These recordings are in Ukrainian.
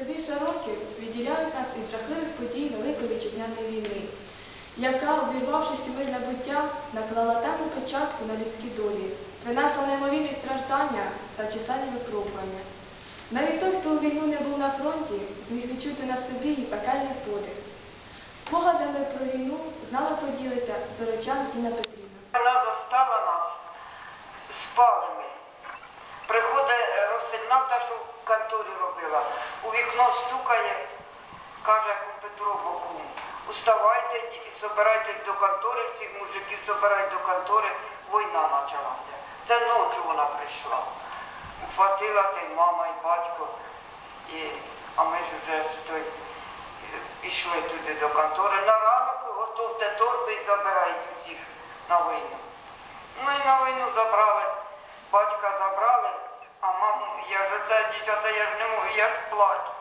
Більше років відділяють нас від жахливих подій Великої вітчизняної війни, яка, увірвавшись у мирне буття, наклала темну початку на людські долі, принесла неймовірні страждання та численні випробування. Навіть той, хто у війну не був на фронті, зміг відчути на собі і пекельний подих. Спогадами про війну з нами поділиться сорочан Діна Петрівна. Вона застала нас спалими. Приходить е, розсильна та, що в конторі робила. У вікно стукає, каже Петро Боку, уставайте і собирайтесь до контори, всіх мужиків собирайте до контори, війна почалася. Це ночі вона прийшла. Ухватилася і мама, і батько. І, а ми ж вже той, пішли туди до контори. На ранок готовте торби і забирають усіх на війну. Ну і на війну забрали, батька забрали, а маму, я ж це, дівчата, я ж не можу, я ж плачу.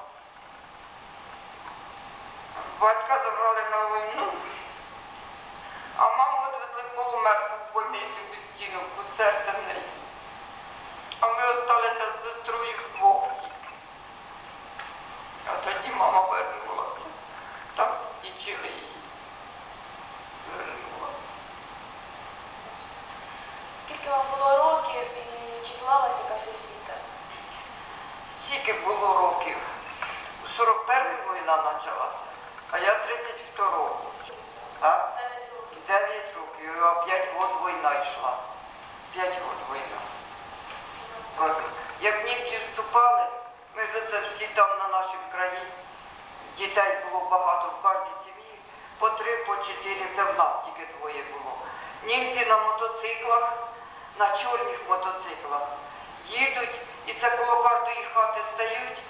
Батька забрали на війну, а маму відвезли полумерку в больницю без стінок, у серце в неї. А ми залишилися з сестрою тільки. А тоді мама вернулася. Там дічили її. Вернулася. Скільки вам було років у якась освіта? Скільки було років? У 41-й війна почалася, а я 32-го. А? 9 років. 9 років, а 5 років війна йшла. 5 років війна. Як німці вступали, ми ж це всі там на нашій країні. Дітей було багато в кожній сім'ї. По три, по чотири, це в нас тільки двоє було. Німці на мотоциклах, на чорних мотоциклах їдуть, і це коло кожної хати стають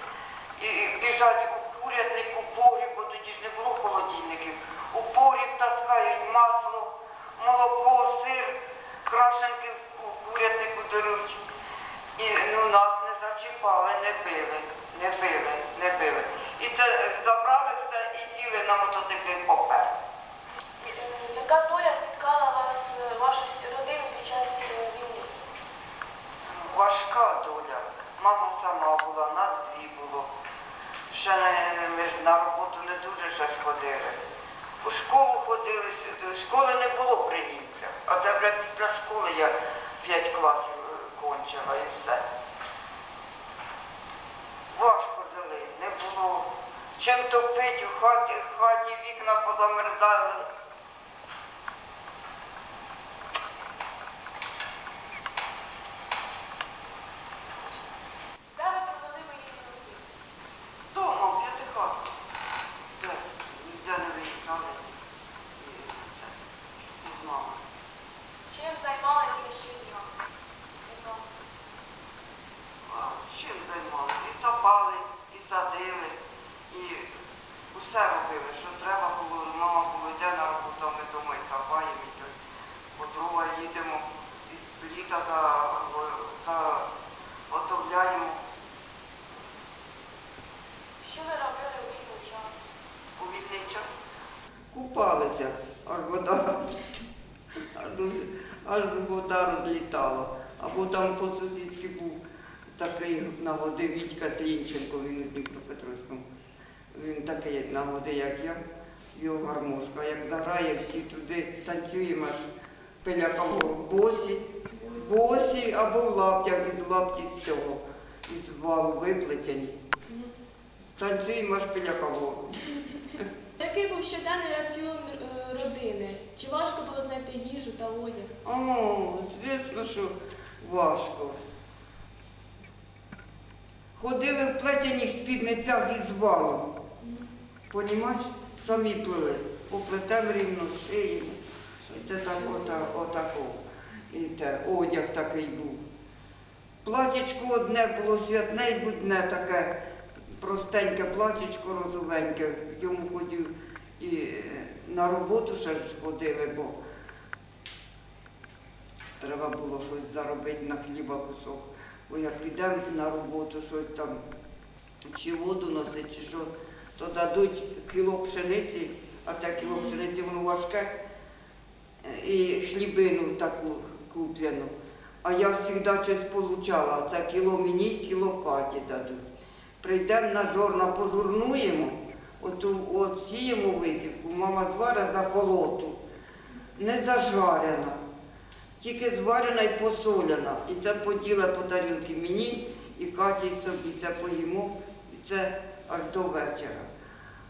і біжать у курятник, у погріб, бо тоді ж не було холодильників. У погріб таскають масло, молоко, сир, крашенки у курятнику беруть. І ну, нас не зачіпали, не били, не били, не били. І це е, забрали все і сіли на мотоцикл і попер. Яка доля спіткала вас, е, вашу родину під час е, війни? Важка доля. Мама сама була, нас дві було. Ще не, ми ж на роботу не дуже ще ходили. У школу ходили, школи не було при німцях. А це вже після школи я п'ять класів е, кончила і все. Важко жили, не було чим топити у хаті, в хаті вікна позамерзали. Де ви провели воєнні роки? Дома, в п'ятихатку. Де? Ніде не виїжджали. І, це, і з мамою. Чим займалися щодня? Вдома. А чим займалися? І сапали, і садили, і усе робили, що треба було. Мама було йде на роботу, ми дома і копаємо, і то по дрова їдемо, із літа та, та готовляємо. Що ви робили у вільний час? у вільний час. Купалися, аж вода, аж, аж вода розлітала. Або там по-сусідськи був такий на води Вітька Слінченко, він у Дніпропетровському. Він такий на води, як я, його гармошка. Як заграє, всі туди танцюємо аж пиляка. Босі, босі або в лаптях із лапті з цього, із валу виплетені. Танцюємо аж пиляка. Який був щоденний раціон е, родини? Чи важко було знайти їжу та одяг? О, звісно, що важко. Ходили в плетяних спідницях із валом. Понімаєш? Самі плели. Поплетемо рівно, шиємо. Це так ота, отако. І те, одяг такий був. Платічко одне було святне і будне таке простеньке платічко розовеньке. Йому ходив і е, на роботу ще ж ходили, бо Треба було щось заробити на хліба кусок. Бо як підемо на роботу, щось там, чи воду носити, чи що, то дадуть кіло пшениці, а те кіло пшениці воно важке, і хлібину таку куплену. А я завжди щось получала, це кіло мені, кіло Каті дадуть. Прийдемо на жорна, пожурнуємо, оту, от сіємо висівку, мама зварить заколоту, не зажарена, тільки зварена і посоляна. І це поділа по тарілки мені і Каті і собі. Це поїмо, і це аж до вечора.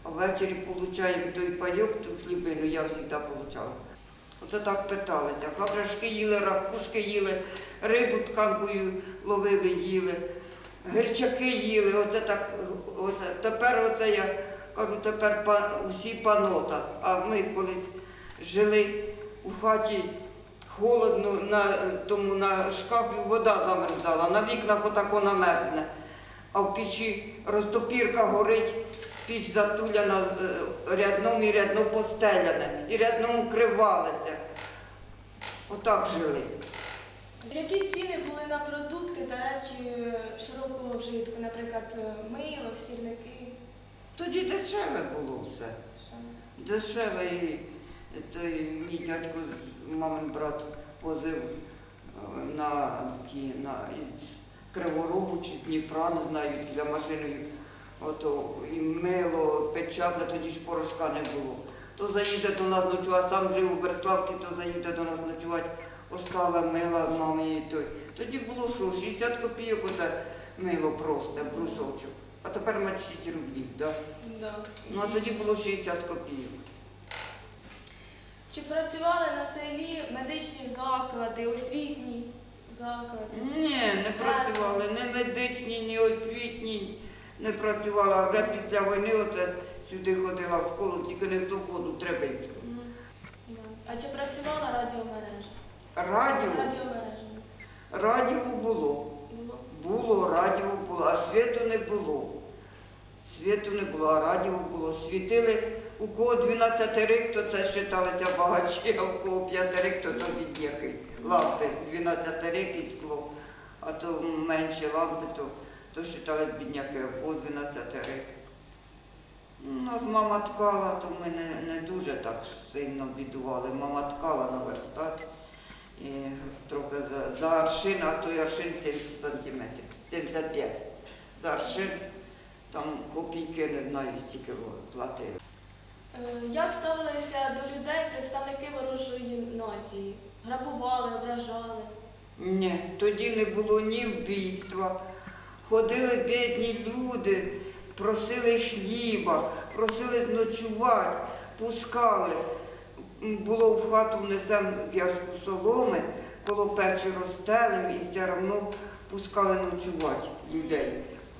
А ввечері получаємо той пайок, ту хлібину, я завжди получала. Оце так питалися. Хабрашки їли, ракушки їли, рибу тканкою ловили, їли, гирчаки їли. Оце так, оце. Тепер оце я кажу, тепер усі панота. А ми колись жили у хаті холодно, на тому на шкафі вода замерзала, на вікнах отако намерзне, а в печі розтопірка горить, піч затуляна е, рядном і рядно постеляне, і рядно укривалися. Отак жили. Які ціни були на продукти та речі широкого вжитку, наприклад, е, мило, сірники? Тоді дешеве було все. Дешеве і той мій дядько, мамин брат, возив е, на, на із Криворогу чи з Дніпра, не знаю, для машини. Ото і мило, печатне, тоді ж порошка не було. То заїде до нас ночувати, сам жив у Береславці, то заїде до нас ночувати, оставе мила мамі і той. Тоді було що, 60 копійок оте мило просте, брусочок. А тепер мать 6 рублів, да? Да. Ну а тоді було 60 копійок. Чи працювали на селі медичні заклади, освітні заклади? Ні, не працювали, ні медичні, ні освітні не працювала. А вже після війни оце сюди ходила в школу, тільки не в ту ходу Требинську. А чи працювала радіомережа? Радіо, Радіомережа радіо було. було. Було, радіо було, а світу не було. Світу не було, а радіо було. Світили, у кого 12 рік, то це вважалися багачі, а у кого 5 рік, то то бідняки. Лампи 12 рік і скло. А то менші лампи, то, то вважались бідняки, а у кого 12 рік. Ну, У нас мама ткала, то ми не, не дуже так сильно бідували. Мама ткала на верстат. І трохи за, за аршин, а той аршин 70 сантиметрів, 75. За аршин там копійки, не знаю, стільки платили. Е, Як ставилися до людей представники ворожої нації? Грабували, ображали? Ні, тоді не було ні вбійства. Ходили бідні люди, просили хліба, просили зночувати, пускали. Було в хату внесемо п'яшку соломи, коло печі розстелем і все одно пускали ночувати людей.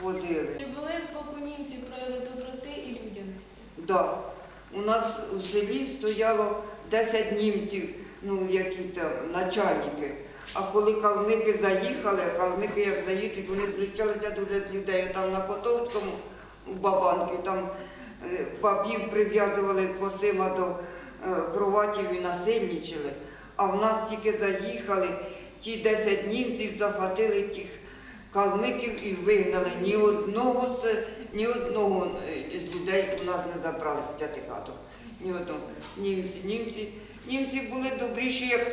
Ходили. Чи були з боку німців прояви доброти і людяності? Да. У нас у селі стояло 10 німців, ну які там начальники. А коли калмики заїхали, калмики як заїдуть, вони знущалися дуже з людей. Там на Котовському у Бабанки, там е, бабів прив'язували косима до е, кроватів і насильничали. А в нас тільки заїхали, ті 10 німців захватили тих калмиків і вигнали. Ні одного з ні одного е, з людей у нас не забрали з п'ятихаток. Ні одного. Німці, німці, німці були добріші, як,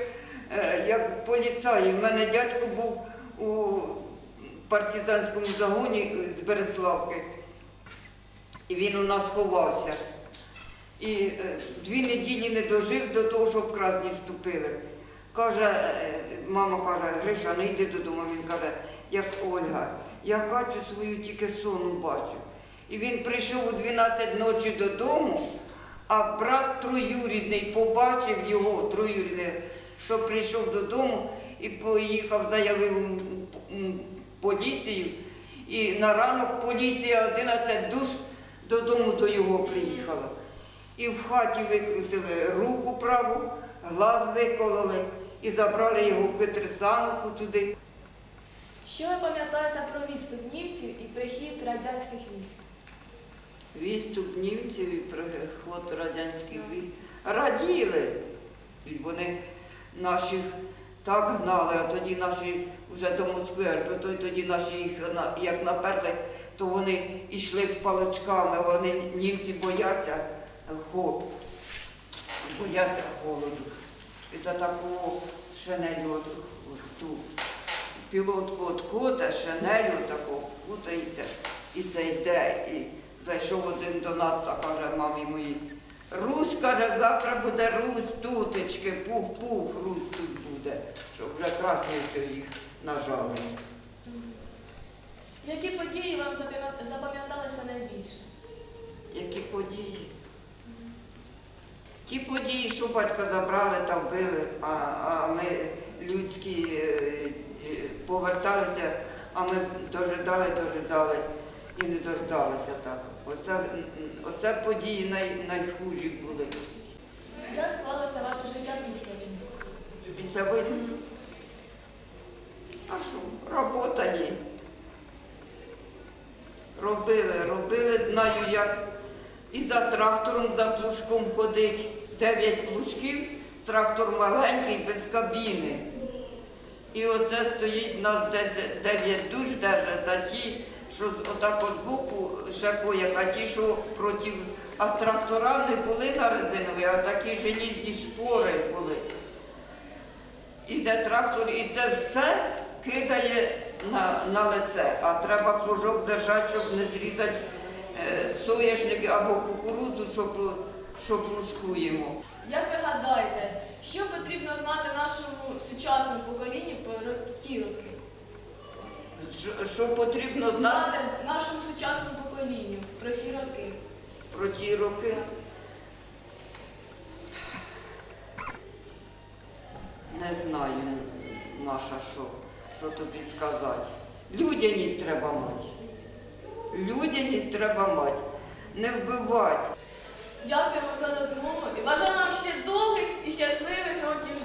е, як поліцаї. У мене дядько був у партизанському загоні е, з Береславки. І він у нас ховався. І дві неділі не дожив до того, щоб красні вступили. Каже, мама каже, Гриша, не йди додому. Він каже, як Ольга, я Катю свою тільки сону бачу. І він прийшов у 12 ночі додому, а брат троюрідний побачив його, троюрідний, що прийшов додому і поїхав, заявив поліцію. І на ранок поліція 11 душ додому до його приїхала. І в хаті викрутили руку праву, глаз викололи і забрали його в Петрисановку туди. Що ви пам'ятаєте про відступ німців і прихід радянських військ? Відступ німців і приход радянських військ. Раділи. Вони наших так гнали, а тоді наші вже до Москви, до той тоді наші їх як наперли, то вони йшли з паличками, вони німці бояться холоду. Бояться холоду. І за таку шинелю ту пілотку от кота, шинелю таку кутається І це йде, і зайшов один до нас та каже мамі моїй. Русь каже, завтра буде Русь, тутечки, пух-пух, Русь тут буде, щоб вже красні все їх нажали. Які події вам запам'яталися найбільше? Які події? Ті події, що батька забрали та вбили, а, а ми людські поверталися, а ми дожидали, дожидали і не дождалися так. Оце, оце події най, найхужі були. Як склалося ваше життя після війни? Після війни. А що, робота ні. Робили, робили, знаю, як і за трактором, за плужком ходить. Дев'ять плужків, трактор маленький, без кабіни. І оце стоїть нас десь дев'ять душ держать, а ті, що отак от боку ще пояк, а ті, що проти, а трактора не були на резинові, а такі желізні шпори були. Іде трактор і це все кидає на, на лице, а треба плужок держати, щоб не зрізати е, соняшники або кукурудзу, що, що плужкуємо. Як ви гадаєте, що потрібно знати нашому сучасному поколінню про ті роки? Що, що потрібно знати Знати нашому сучасному поколінню про ті роки. про ті роки? Не знаю, Маша, що, що тобі сказати. Людяність треба мати. Людяність треба мати. Не вбивати. Дякуємо за розмову і бажаю нам ще довгих і щасливих років.